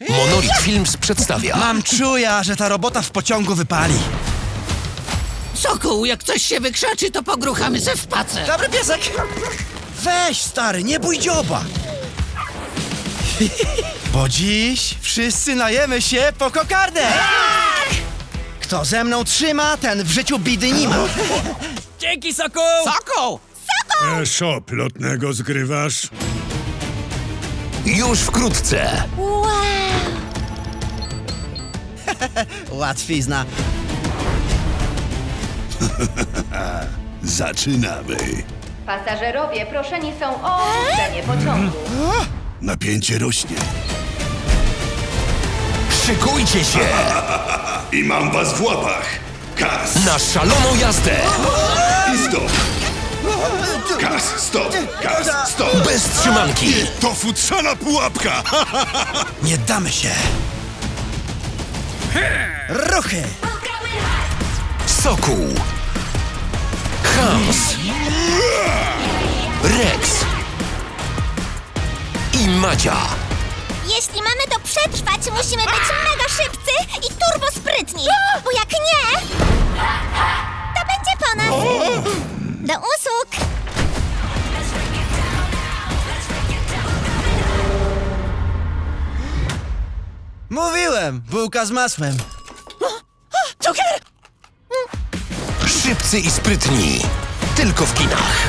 Monolith Films przedstawia Mam czuja, że ta robota w pociągu wypali. Sokół, jak coś się wykrzaczy, to pogruchamy se w. Dobry piesek! Weź, stary, nie bój dzioba! Bo dziś wszyscy najemy się po kokardę! Kto ze mną trzyma, ten w życiu bidy nie ma. Dzięki, Soku! Sokół! E, Szop lotnego zgrywasz? już wkrótce. Łatwizna. Zaczynamy. Pasażerowie proszeni są o opuszczenie pociągu. Napięcie rośnie. Szykujcie się I mam was w łapach. Kas na szaloną jazdę. i stop. Kas, stop. Kas, stop. Bez trzymanki. To futrzana pułapka. Nie damy się. Ruchy! Sokół. Hams. Rex. I Madzia. Jeśli mamy to przetrwać, musimy być mega szybcy i turbo sprytni. Bo jak nie, to będzie po nas. Do usług. Mówiłem, bułka z masłem. Cukier! Szybcy i sprytni. Tylko w kinach.